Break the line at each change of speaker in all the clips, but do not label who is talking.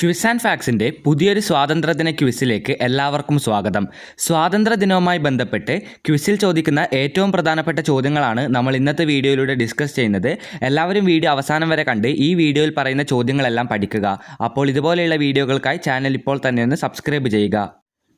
Quiz and ഫാക്സിന്റെ പുതിയൊരു സ്വാതന്ത്ര്യദിന ക്വിസിലേക്ക് എല്ലാവർക്കും സ്വാഗതം. സ്വാതന്ത്ര്യദിനവുമായി ബന്ധപ്പെട്ട് ക്വിസിൽ ചോദിക്കുന്ന ഏറ്റവും പ്രധാനപ്പെട്ട ചോദ്യങ്ങളാണ് നമ്മൾ ഇന്നത്തെ വീഡിയോയിലൂടെ ഡിസ്കസ് ചെയ്യുന്നത്. എല്ലാവരും വീഡിയോ അവസാനം വരെ കണ്ട് ഈ വീഡിയോയിൽ പറയുന്ന ചോദ്യങ്ങളെല്ലാം പഠിക്കുക. അപ്പോൾ ഇതുപോലെയുള്ള വീഡിയോകൾക്കായി ചാനൽ ഇപ്പോൾ തന്നെ ഒന്ന് സബ്സ്ക്രൈബ് ചെയ്യുക.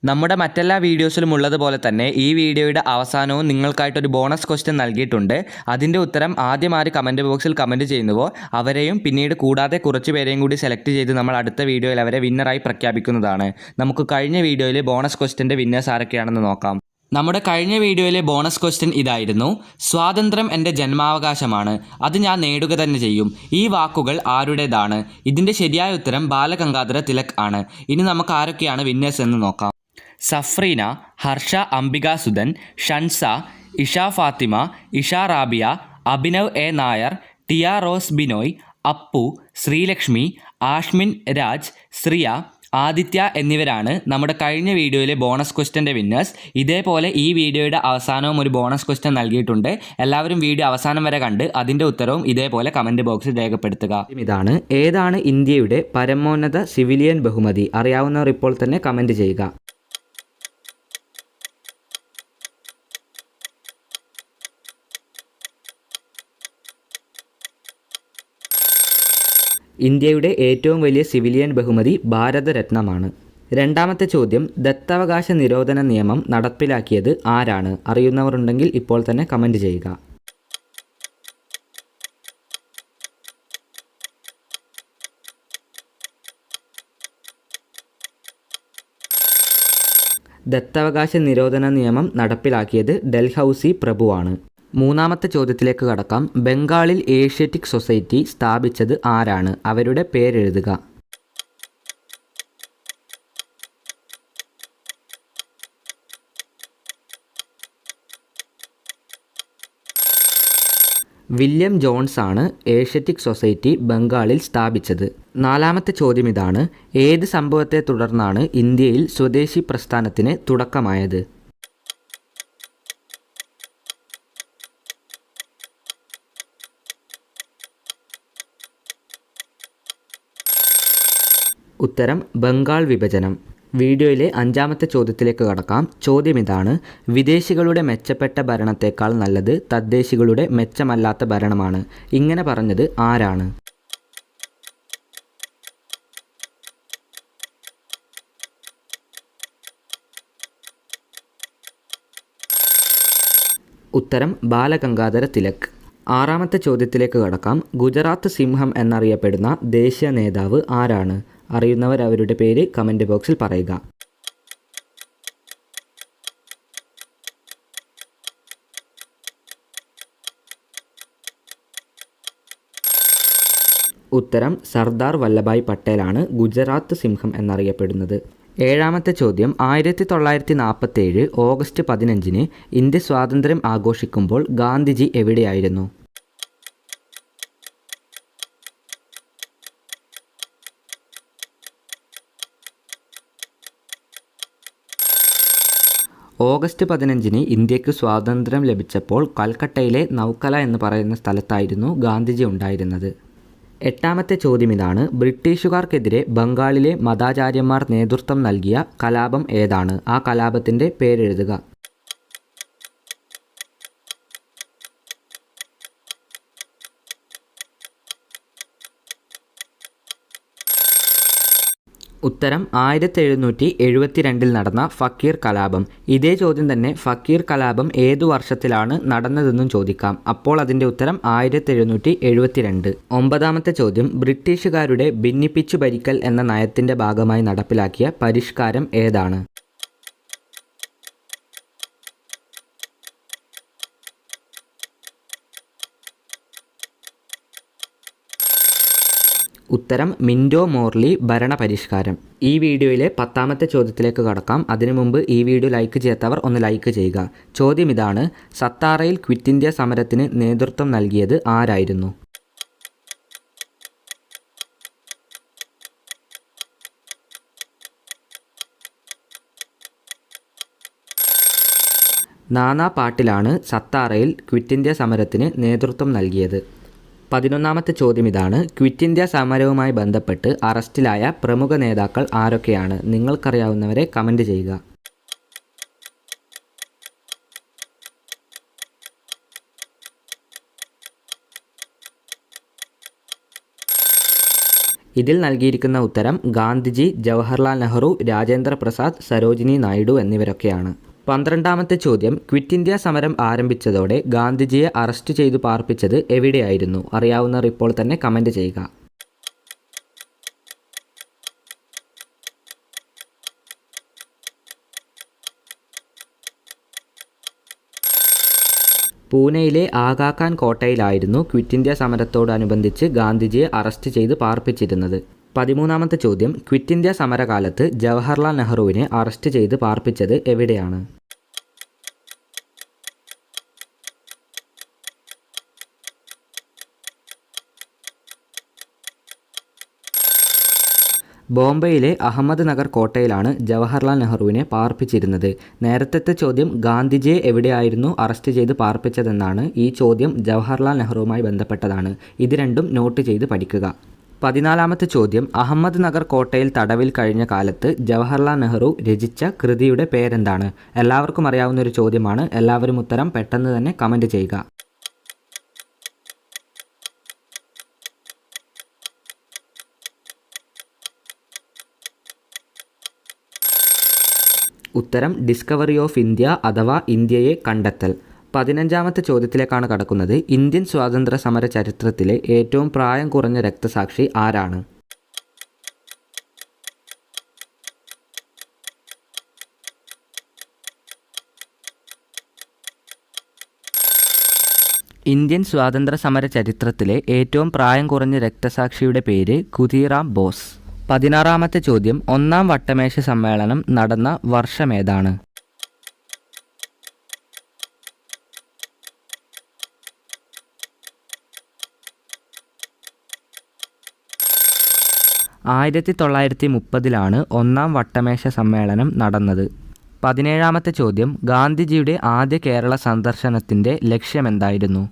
നമ്മുടെ മറ്റെല്ലാ വീഡിയോസിലും ഉള്ളതുപോലെ തന്നെ ഈ വീഡിയോയുടെ അവസാനവും നിങ്ങൾക്കായിട്ടൊരു ബോണസ് ക്വസ്റ്റ്യൻ നൽകിയിട്ടുണ്ട്. അതിന്റെ ഉത്തരം ആദ്യം ആര് കമന്റ് ബോക്സിൽ കമന്റ് ചെയ്യുന്നുവോ അവരെയും പിന്നീട് കൂടാതെ കുറച്ച് പേരെയും കൂടി സെലക്ട് ചെയ്ത് നമ്മൾ അടുത്ത വീഡിയോയിൽ അവരെ വിന്നറായി പ്രഖ്യാപിക്കുന്നതാണ്. നമുക്ക് കഴിഞ്ഞ വീഡിയോയിൽ ബോണസ് ക്വസ്റ്റ്യന്റെ വിന്നേഴ്സ് ആരൊക്കെയാണെന്ന് നോക്കാം. നമ്മുടെ കഴിഞ്ഞ വീഡിയോയിലെ ബോണസ് ക്വസ്റ്റ്യൻ ഇതായിരുന്നു. സ്വാതന്ത്ര്യം എന്റെ ജന്മാവകാശമാണ്. അത് ഞാൻ നേടുക തന്നെ ചെയ്യും. ഈ വാക്കുകൾ ആരുടേതാണ്? ഇതിന്റെ ശരിയായ ഉത്തരം ബാലഗംഗാധര തിലക് ആണ്. ഇനി നമുക്ക് ആരൊക്കെയാണ് വിന്നേഴ്സ് എന്ന് നോക്കാം. Safreena Harsha Ambikasudhan Shansa Isha Fathima Isha Rabiya Abhinav A. Nair Tia Rose Binoy Appu Sreelakshmi Ashmin Raj Shriya Aditya എന്നിവരാണ് നമ്മുടെ കഴിഞ്ഞ വീഡിയോയിലെ ബോണസ് ക്വസ്റ്റ്യന്റെ വിന്നേഴ്സ്. ഇതേപോലെ ഈ വീഡിയോയുടെ അവസാനവും ഒരു ബോണസ് ക്വസ്റ്റൻ നൽകിയിട്ടുണ്ട്. എല്ലാവരും വീഡിയോ അവസാനം വരെ കണ്ട് അതിന്റെ ഉത്തരവും ഇതേപോലെ കമന്റ് ബോക്സിൽ രേഖപ്പെടുത്തുക. ഇതാണ് ഏതാണ് ഇന്ത്യയുടെ പരമോന്നത സിവിലിയൻ ബഹുമതി. അറിയാവുന്നവർ ഇപ്പോൾ തന്നെ കമന്റ് ചെയ്യുക. ഇന്ത്യയുടെ ഏറ്റവും വലിയ സിവിലിയൻ ബഹുമതി ഭാരതരത്നമാണ്. രണ്ടാമത്തെ ചോദ്യം ദത്താവകാശ നിരോധന നിയമം നടപ്പിലാക്കിയത് ആരാണ്? അറിയുന്നവരുണ്ടെങ്കിൽ ഇപ്പോൾ തന്നെ കമന്റ് ചെയ്യുക. ദത്താവകാശ നിരോധന നിയമം നടപ്പിലാക്കിയത് ഡൽഹൌസി പ്രഭുവാണ്. മൂന്നാമത്തെ ചോദ്യത്തിലേക്ക് കടക്കാം. ബംഗാളിൽ ഏഷ്യാറ്റിക് സൊസൈറ്റി സ്ഥാപിച്ചത് ആരാണ്? അവരുടെ പേരെഴുതുക. വില്യം ജോൺസ് ആണ് ഏഷ്യറ്റിക് സൊസൈറ്റി ബംഗാളിൽ സ്ഥാപിച്ചത്. നാലാമത്തെ ചോദ്യം ഇതാണ്. ഏത് സംഭവത്തെ തുടർന്നാണ് ഇന്ത്യയിൽ സ്വദേശി പ്രസ്ഥാനത്തിന് തുടക്കമായത്? ഉത്തരം ബംഗാൾ വിഭജനം. വീഡിയോയിലെ അഞ്ചാമത്തെ ചോദ്യത്തിലേക്ക് കടക്കാം. ചോദ്യം ഇതാണ് വിദേശികളുടെ മെച്ചപ്പെട്ട ഭരണത്തേക്കാൾ നല്ലത് തദ്ദേശികളുടെ മെച്ചമല്ലാത്ത ഭരണമാണ്. ഇങ്ങനെ പറഞ്ഞത് ആരാണ്? ഉത്തരം ബാലഗംഗാധര തിലക്. ആറാമത്തെ ചോദ്യത്തിലേക്ക് കടക്കാം. ഗുജറാത്ത് സിംഹം എന്നറിയപ്പെടുന്ന ദേശീയ നേതാവ് ആരാണ്? അറിയുന്നവർ അവരുടെ പേര് കമന്റ് ബോക്സിൽ പറയുക. ഉത്തരം സർദാർ വല്ലഭായ് പട്ടേലാണ് ഗുജറാത്ത് സിംഹം എന്നറിയപ്പെടുന്നത്. ഏഴാമത്തെ ചോദ്യം ആയിരത്തി തൊള്ളായിരത്തി നാൽപ്പത്തേഴ് ഓഗസ്റ്റ് പതിനഞ്ചിന് ഇന്ത്യ സ്വാതന്ത്ര്യം ആഘോഷിക്കുമ്പോൾ ഗാന്ധിജി എവിടെയായിരുന്നു? ഓഗസ്റ്റ് പതിനഞ്ചിന് ഇന്ത്യയ്ക്ക് സ്വാതന്ത്ര്യം ലഭിച്ചപ്പോൾ കൽക്കട്ടയിലെ നൗക്കല എന്ന് പറയുന്ന സ്ഥലത്തായിരുന്നു ഗാന്ധിജി ഉണ്ടായിരുന്നത്. എട്ടാമത്തെ ചോദ്യം ഇതാണ്. ബ്രിട്ടീഷുകാർക്കെതിരെ ബംഗാളിലെ മതാചാര്യന്മാർ നേതൃത്വം നൽകിയ കലാപം ഏതാണ്? ആ കലാപത്തിന്റെ പേരെഴുതുക. ഉത്തരം ആയിരത്തി എഴുന്നൂറ്റി എഴുപത്തിരണ്ടിൽ നടന്ന ഫക്കീർ കലാപം. ഇതേ ചോദ്യം തന്നെ ഫക്കീർ കലാപം ഏതു വർഷത്തിലാണ് നടന്നതെന്നും ചോദിക്കാം. അപ്പോൾ അതിന്റെ ഉത്തരം ആയിരത്തി എഴുന്നൂറ്റി എഴുപത്തിരണ്ട് ഒമ്പതാമത്തെ ചോദ്യം ബ്രിട്ടീഷുകാരുടെ ഭിന്നിപ്പിച്ചു ഭരിക്കൽ എന്ന നയത്തിന്റെ ഭാഗമായി നടപ്പിലാക്കിയ പരിഷ്കാരം ഏതാണ്? ഉത്തരം മിൻഡോ മോർലി ഭരണപരിഷ്കാരം. ഈ വീഡിയോയിലെ പത്താമത്തെ ചോദ്യത്തിലേക്ക് കടക്കാം. അതിനു മുമ്പ് ഈ വീഡിയോ ലൈക്ക് ചെയ്യാത്തവർ ഒന്ന് ലൈക്ക് ചെയ്യുക. ചോദ്യം ഇതാണ് സത്താറയിൽ ക്വിറ്റ് ഇന്ത്യ സമരത്തിന് നേതൃത്വം നൽകിയത് ആരായിരുന്നു? നാനാ പാട്ടിലാണ് സത്താറയിൽ ക്വിറ്റ് ഇന്ത്യ സമരത്തിന് നേതൃത്വം നൽകിയത്. പതിനൊന്നാമത്തെ ചോദ്യം ഇതാണ്. ക്വിറ്റ് ഇന്ത്യ സമരവുമായി ബന്ധപ്പെട്ട് അറസ്റ്റിലായ പ്രമുഖ നേതാക്കൾ ആരൊക്കെയാണ്? നിങ്ങൾക്കറിയാവുന്നവരെ കമന്റ് ചെയ്യുക. ഇതിൽ നൽകിയിരിക്കുന്ന ഉത്തരം ഗാന്ധിജി ജവഹർലാൽ നെഹ്റു രാജേന്ദ്ര പ്രസാദ് സരോജിനി നായിഡു എന്നിവരൊക്കെയാണ്. പന്ത്രണ്ടാമത്തെ ചോദ്യം ക്വിറ്റ് ഇന്ത്യ സമരം ആരംഭിച്ചതോടെ ഗാന്ധിജിയെ അറസ്റ്റ് ചെയ്തു പാർപ്പിച്ചത് എവിടെയായിരുന്നു? അറിയാവുന്നവർ ഇപ്പോൾ തന്നെ കമന്റ് ചെയ്യുക. പൂനെയിലെ ആഗാഖാൻ കോട്ടയിലായിരുന്നു ക്വിറ്റ് ഇന്ത്യ സമരത്തോടനുബന്ധിച്ച് ഗാന്ധിജിയെ അറസ്റ്റ് ചെയ്ത് പാർപ്പിച്ചിരുന്നത്. പതിമൂന്നാമത്തെ ചോദ്യം. ക്വിറ്റ് ഇന്ത്യ സമരകാലത്ത് ജവഹർലാൽ നെഹ്റുവിനെ അറസ്റ്റ് ചെയ്ത് പാർപ്പിച്ചത് എവിടെയാണ്? ബോംബെയിലെ അഹമ്മദ് നഗർ കോട്ടയിലാണ് ജവഹർലാൽ നെഹ്റുവിനെ പാർപ്പിച്ചിരുന്നത്. നേരത്തെ ചോദ്യം ഗാന്ധിജിയെ എവിടെയായിരുന്നു അറസ്റ്റ് ചെയ്ത് പാർപ്പിച്ചതെന്നാണ് ഈ ചോദ്യം ജവഹർലാൽ നെഹ്റുവുമായി ബന്ധപ്പെട്ടതാണ്. ഇത് രണ്ടും നോട്ട് ചെയ്ത് പഠിക്കുക. പതിനാലാമത്തെ ചോദ്യം. അഹമ്മദ് നഗർ കോട്ടയിൽ തടവിൽ കഴിഞ്ഞ കാലത്ത് ജവഹർലാൽ നെഹ്റു രചിച്ച കൃതിയുടെ പേരെന്താണ്? എല്ലാവർക്കും അറിയാവുന്ന ഒരു ചോദ്യമാണ്. എല്ലാവരും ഉത്തരം പെട്ടെന്ന് തന്നെ കമന്റ് ചെയ്യുക. ഉത്തരം ഡിസ്കവറി ഓഫ് ഇന്ത്യ അഥവാ ഇന്ത്യയെ കണ്ടെത്തൽ. പതിനഞ്ചാമത്തെ ചോദ്യത്തിലേക്കാണ് കടക്കുന്നത്. ഇന്ത്യൻ സ്വാതന്ത്ര്യ സമര ചരിത്രത്തിലെ ഏറ്റവും പ്രായം കുറഞ്ഞ രക്തസാക്ഷി ആരാണ്? ഇന്ത്യൻ സ്വാതന്ത്ര്യ സമര ചരിത്രത്തിലെ ഏറ്റവും പ്രായം കുറഞ്ഞ രക്തസാക്ഷിയുടെ പേര് കുതിറാം ബോസ്. പതിനാറാമത്തെ ചോദ്യം ഒന്നാം വട്ടമേശ സമ്മേളനം നടന്ന വർഷമേതാണ് ആയിരത്തി തൊള്ളായിരത്തി മുപ്പതിലാണ് ഒന്നാം വട്ടമേശ സമ്മേളനം നടന്നത്. പതിനേഴാമത്തെ ചോദ്യം ഗാന്ധിജിയുടെ ആദ്യ കേരള സന്ദർശനത്തിന്റെ ലക്ഷ്യമെന്തായിരുന്നു?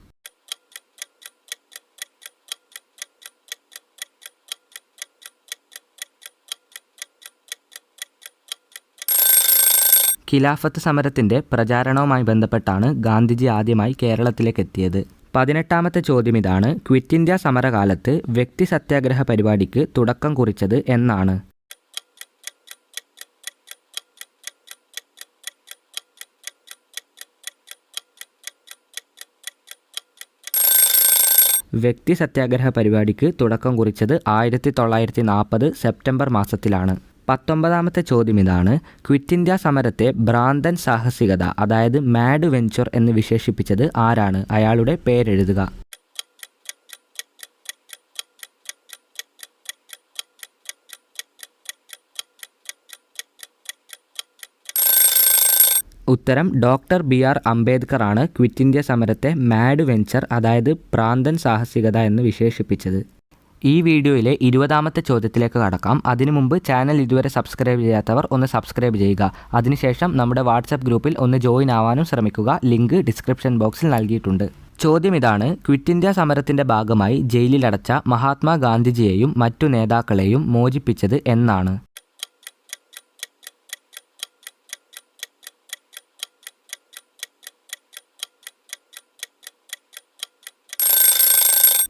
ഖിലാഫത്ത് സമരത്തിന്റെ പ്രചാരണവുമായി ബന്ധപ്പെട്ടാണ് ഗാന്ധിജി ആദ്യമായി കേരളത്തിലേക്ക് എത്തിയത് പതിനെട്ടാമത്തെ ചോദ്യം ഇതാണ് ക്വിറ്റ് ഇന്ത്യ സമരകാലത്ത് വ്യക്തി സത്യാഗ്രഹ പരിപാടിക്ക് തുടക്കം കുറിച്ചത് എന്നാണ്. വ്യക്തി സത്യാഗ്രഹ പരിപാടിക്ക് തുടക്കം കുറിച്ചത് ആയിരത്തി തൊള്ളായിരത്തി നാൽപ്പത് സെപ്റ്റംബർ മാസത്തിലാണ്. പത്തൊമ്പതാമത്തെ ചോദ്യം ഇതാണ് ക്വിറ്റ് ഇന്ത്യ സമരത്തെ ഭ്രാന്തൻ സാഹസികത അതായത് മാഡ് വെഞ്ചർ എന്ന് വിശേഷിപ്പിച്ചത് ആരാണ്? അയാളുടെ പേരെഴുതുക. ഉത്തരം ഡോക്ടർ ബി ആർ അംബേദ്കർ ആണ് ക്വിറ്റ് ഇന്ത്യ സമരത്തെ മാഡ് വെഞ്ചർ അതായത് പ്രാന്തൻ സാഹസികത എന്ന് വിശേഷിപ്പിച്ചത്. ഈ വീഡിയോയിലെ ഇരുപതാമത്തെ ചോദ്യത്തിലേക്ക് കടക്കാം. അതിനു മുമ്പ് ചാനൽ ഇതുവരെ സബ്സ്ക്രൈബ് ചെയ്യാത്തവർ ഒന്ന് സബ്സ്ക്രൈബ് ചെയ്യുക. അതിനുശേഷം നമ്മുടെ വാട്സപ്പ് ഗ്രൂപ്പിൽ ഒന്ന് ജോയിൻ ആവാനും ശ്രമിക്കുക. ലിങ്ക് ഡിസ്ക്രിപ്ഷൻ ബോക്സിൽ നൽകിയിട്ടുണ്ട്. ചോദ്യം ഇതാണ്. ക്വിറ്റ് ഇന്ത്യ സമരത്തിന്റെ ഭാഗമായി ജയിലിലടച്ച മഹാത്മാഗാന്ധിജിയെയും മറ്റു നേതാക്കളെയും മോചിപ്പിച്ചത് എന്നാണ്.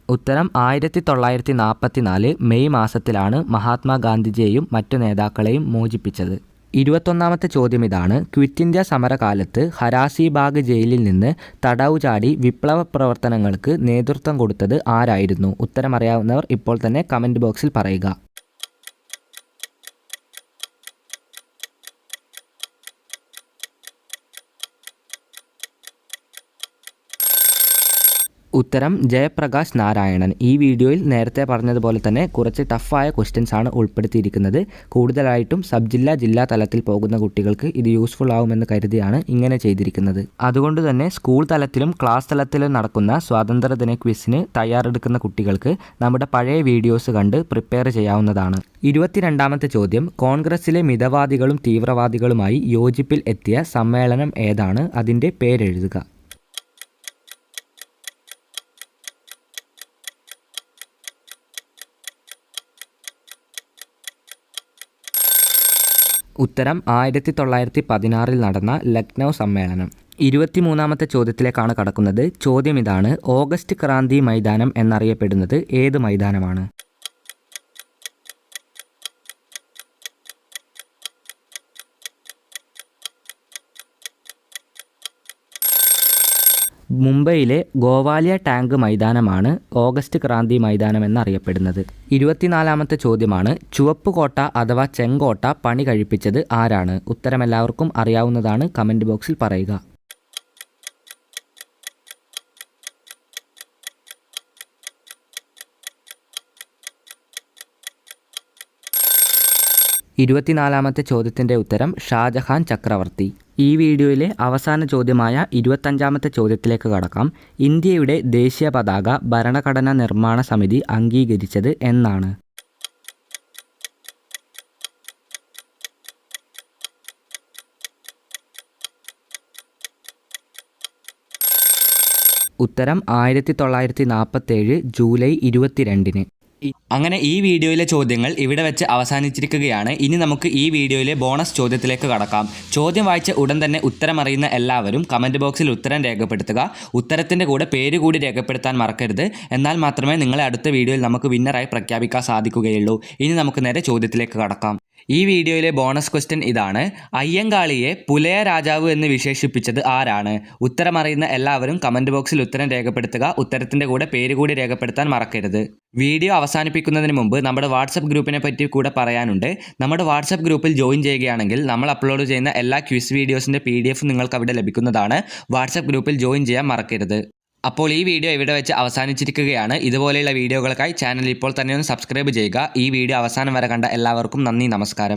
ഉത്തരം ആയിരത്തി തൊള്ളായിരത്തി നാൽപ്പത്തി നാല് മെയ് മാസത്തിലാണ് മഹാത്മാഗാന്ധിജിയെയും മറ്റു നേതാക്കളെയും മോചിപ്പിച്ചത്. ഇരുപത്തൊന്നാമത്തെ ചോദ്യം ഇതാണ്. ക്വിറ്റ് ഇന്ത്യ സമരകാലത്ത് ഹരാസിബാഗ് ജയിലിൽ നിന്ന് തടവു ചാടി വിപ്ലവ പ്രവർത്തനങ്ങൾക്ക് നേതൃത്വം കൊടുത്തത് ആരായിരുന്നു? ഉത്തരം അറിയാവുന്നവർ ഇപ്പോൾ തന്നെ കമന്റ് ബോക്സിൽ പറയുക. ഉത്തരം ജയപ്രകാശ് നാരായണൻ. ഈ വീഡിയോയിൽ നേരത്തെ പറഞ്ഞതുപോലെ തന്നെ കുറച്ച് ടഫായ ക്വസ്റ്റ്യൻസ് ആണ് ഉൾപ്പെടുത്തിയിരിക്കുന്നത്. കൂടുതലായിട്ടും സബ് ജില്ലാ ജില്ലാ തലത്തിൽ പോകുന്ന കുട്ടികൾക്ക് ഇത് യൂസ്ഫുൾ ആവുമെന്ന് കരുതിയാണ് ഇങ്ങനെ ചെയ്തിരിക്കുന്നത്. അതുകൊണ്ട് തന്നെ സ്കൂൾ തലത്തിലും ക്ലാസ് തലത്തിലും നടക്കുന്ന സ്വാതന്ത്ര്യദിന ക്വിസിന് തയ്യാറെടുക്കുന്ന കുട്ടികൾക്ക് നമ്മുടെ പഴയ വീഡിയോസ് കണ്ട് പ്രിപ്പയർ ചെയ്യാവുന്നതാണ്. ഇരുപത്തിരണ്ടാമത്തെ ചോദ്യം. കോൺഗ്രസിലെ മിതവാദികളും തീവ്രവാദികളുമായി യോജിപ്പിൽ എത്തിയ സമ്മേളനം ഏതാണ്? അതിന്റെ പേരെഴുതുക. ഉത്തരം ആയിരത്തി തൊള്ളായിരത്തി പതിനാറിൽ നടന്ന ലക്നൗ സമ്മേളനം. ഇരുപത്തിമൂന്നാമത്തെ ചോദ്യത്തിലേക്കാണ് കടക്കുന്നത്. ചോദ്യം ഇതാണ് ഓഗസ്റ്റ് ക്രാന്തി മൈതാനം എന്നറിയപ്പെടുന്നത് ഏത് മൈതാനമാണ്? മുംബൈയിലെ ഗോവാലിയ ടാങ്ക് മൈതാനമാണ് ഓഗസ്റ്റ് ക്രാന്തി മൈതാനം എന്നറിയപ്പെടുന്നത് ഇരുപത്തിനാലാമത്തെ ചോദ്യമാണ് ചുവപ്പ് കോട്ട അഥവാ ചെങ്കോട്ട പണി കഴിപ്പിച്ചത് ആരാണ്? ഉത്തരം എല്ലാവർക്കും അറിയാവുന്നതാണ് കമന്റ് ബോക്സിൽ പറയുക. ഇരുപത്തിനാലാമത്തെ ചോദ്യത്തിന്റെ ഉത്തരം ഷാജഹാൻ ചക്രവർത്തി. ഈ വീഡിയോയിലെ അവസാന ചോദ്യമായ ഇരുപത്തഞ്ചാമത്തെ ചോദ്യത്തിലേക്ക് കടക്കാം. ഇന്ത്യയുടെ ദേശീയ പതാക ഭരണഘടനാ നിർമ്മാണ സമിതി അംഗീകരിച്ചത് എന്നാണ്. ഉത്തരം ആയിരത്തി തൊള്ളായിരത്തി നാൽപ്പത്തേഴ് ജൂലൈ ഇരുപത്തിരണ്ടിന്. അങ്ങനെ ഈ വീഡിയോയിലെ ചോദ്യങ്ങൾ ഇവിടെ വെച്ച് അവസാനിച്ചിരിക്കുകയാണ്. ഇനി നമുക്ക് ഈ വീഡിയോയിലെ ബോണസ് ചോദ്യത്തിലേക്ക് കടക്കാം. ചോദ്യം വായിച്ച ഉടൻ തന്നെ ഉത്തരമറിയുന്ന എല്ലാവരും കമന്റ് ബോക്സിൽ ഉത്തരം രേഖപ്പെടുത്തുക. ഉത്തരത്തിന്റെ കൂടെ പേര് കൂടി രേഖപ്പെടുത്താൻ മറക്കരുത്. എന്നാൽ മാത്രമേ നിങ്ങളെ അടുത്ത വീഡിയോയിൽ നമുക്ക് വിന്നറായി പ്രഖ്യാപിക്കാൻ സാധിക്കുകയുള്ളൂ. ഇനി നമുക്ക് നേരെ ചോദ്യത്തിലേക്ക് കടക്കാം. ഈ വീഡിയോയിലെ ബോണസ് ക്വസ്റ്റ്യൻ ഇതാണ്. അയ്യങ്കാളിയെ പുലയ രാജാവ് എന്ന് വിശേഷിപ്പിച്ചത് ആരാണ്? ഉത്തരമറിയുന്ന എല്ലാവരും കമന്റ് ബോക്സിൽ ഉത്തരം രേഖപ്പെടുത്തുക. ഉത്തരത്തിന്റെ കൂടെ പേര് കൂടി രേഖപ്പെടുത്താൻ മറക്കരുത്. വീഡിയോ അവസാനിപ്പിക്കുന്നതിന് മുമ്പ് നമ്മുടെ വാട്സപ്പ് ഗ്രൂപ്പിനെ പറ്റി കൂടെ പറയാനുണ്ട്. നമ്മുടെ വാട്സപ്പ് ഗ്രൂപ്പിൽ ജോയിൻ ചെയ്യുകയാണെങ്കിൽ നമ്മൾ അപ്ലോഡ് ചെയ്യുന്ന എല്ലാ ക്വിസ് വീഡിയോസിന്റെ പി നിങ്ങൾക്ക് അവിടെ ലഭിക്കുന്നതാണ്. വാട്സപ്പ് ഗ്രൂപ്പിൽ ജോയിൻ ചെയ്യാൻ മറക്കരുത്. അപ്പോൾ ഈ വീഡിയോ ഇവിടെ വെച്ച് അവസാനിച്ചിരിക്കുകയാണ്. ഇതുപോലെയുള്ള വീഡിയോകൾക്കായി ചാനൽ ഇപ്പോൾ തന്നെ ഒന്ന് സബ്സ്ക്രൈബ് ചെയ്യുക. ഈ വീഡിയോ അവസാനം വരെ കണ്ട എല്ലാവർക്കും നന്ദി നമസ്കാരം.